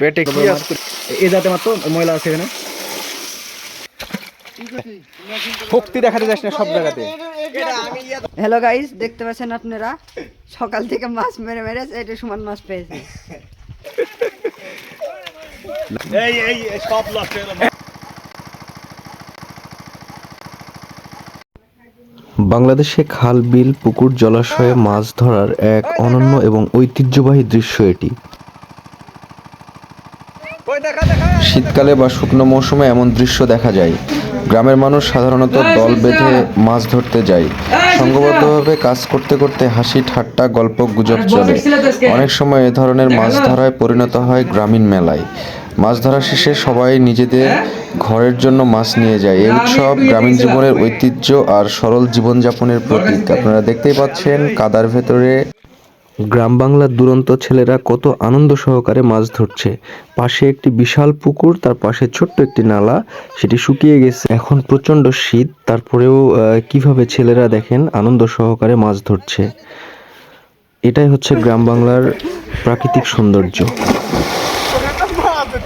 পেটে কি আসছে এ যাতে মাত্র ময়লা আছে এখানে। শক্তি দেখাতে যাস না সব জায়গাতে। হ্যালো গাইস দেখতে পাচ্ছেন আপনারা? সকাল থেকে মাছ মেরে মেরে এটা সমান মাছ পেয়েছে। এই এই সব লস্ট হয়ে গেল বাংলাদেশে খাল, বিল, পুকুর জলাশয়ে মাছ ধরার এক অনন্য এবং ঐতিহ্যবাহী দৃশ্য এটি। শীতকালে বা শুকনো মৌসুমে এমন দৃশ্য দেখা যায়। গ্রামের মানুষ সাধারণত দল বেঁধে মাছ ধরতে যায়। সংঘবদ্ধভাবে কাজ করতে করতে হাসি, ঠাট্টা, গল্প, গুজব চলে। অনেক সময় এ ধরনের মাছ ধরায় পরিণত হয় গ্রামীণ মেলায়। মাছ ধরা শেষে সবাই নিজেদের ঘরের জন্য মাছ নিয়ে যায়। এই উৎসব গ্রামীণ জীবনের ঐতিহ্য আর সরল জীবনযাপনের প্রতীক। আপনারা দেখতেই পাচ্ছেন কাদার ভেতরে গ্রাম বাংলার দুরন্ত ছেলেরা কত আনন্দ সহকারে মাছ ধরছে। পাশে একটি বিশাল পুকুর তার পাশে ছোট্ট একটি নালা সেটি শুকিয়ে গেছে। এখন প্রচণ্ড শীত তারপরেও কীভাবে ছেলেরা দেখেন আনন্দ সহকারে মাছ ধরছে। এটাই হচ্ছে গ্রাম বাংলার প্রাকৃতিক সৌন্দর্য।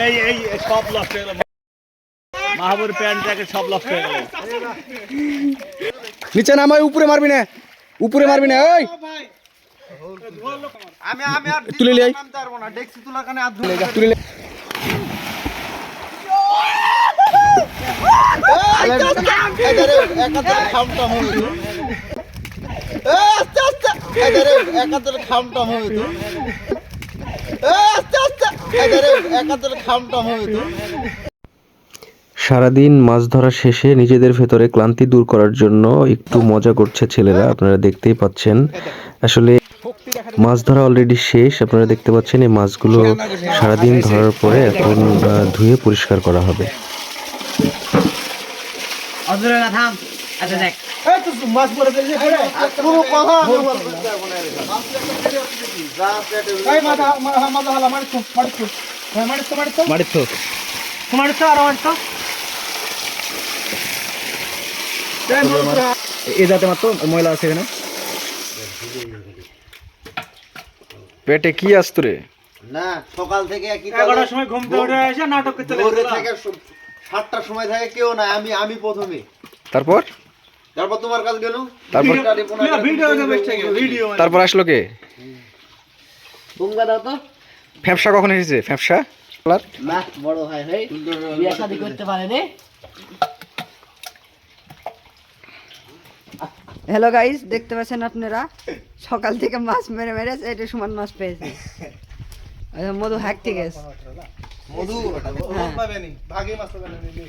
এই এই সব লস্ট হয়ে গেল মাহবুর প্যান্ট জ্যাকেট সব লস্ট হয়ে গেল নিচে নামাই উপরে মারবি না উপরে মারবি না ওই আমি আমি আর তুলে না ডেক্সি তোলার কানে হাত ধরে তুলে লে। একাত্তর খামটা মুভি আস্তে আস্তে একাত্তর খামটা মুভি তো আস্তে আস্তে একাত্তর খামটা মুভি তো সারাদিন মাছ ধরা শেষে নিজেদের ভেতরে ক্লান্তি দূর করার জন্য একটু মজা করছে ছেলেরা আপনারা দেখতেই পাচ্ছেন। আসলে মাছ ধরা অলরেডি শেষ আপনারা দেখতে পাচ্ছেন এই মাছগুলো সারাদিন ধরার পরে এখন ধুয়ে পরিষ্কার করা হবে। এই তো মাছ পড়ে ফেলছে পড়ে। পুরো কথা আমি বলতে পারব না রে। এই মাথা মাথা মাথা হালা মারিছো মারিছো হ্যাঁ মারিছো মারিছো মারিত। মারিছো আর মারিছো এ যাতে মাত্র ময়লা আছে এখানে। পেটে কি আসতো রে? না সকাল থেকে কি এগারোটার সময় ঘুম থেকে উঠে এসে নাটক করতে ভোরে থেকে সাতটার সময় থাকে কেউ না আমি আমি প্রথমে। তারপর? তারপর তোমার কাছে গেল? তারপর ভিডিও ভিডিও তারপর আসলো কে? দাও তো। ফ্যাপসা কখন এসেছে? ফ্যাপসা? না বড় ভাই ভাই। বিয়ে শাদি করতে পারে হ্যালো গাইস দেখতে পাচ্ছেন আপনারা? সকাল থেকে মাছ মেরে মেরে এটা সমান মাছ পেয়েছে। আচ্ছা, মধু হ্যাক ঠিক আছে। মধু? পাবেনি ভাগে মাছ লাগানো নিলে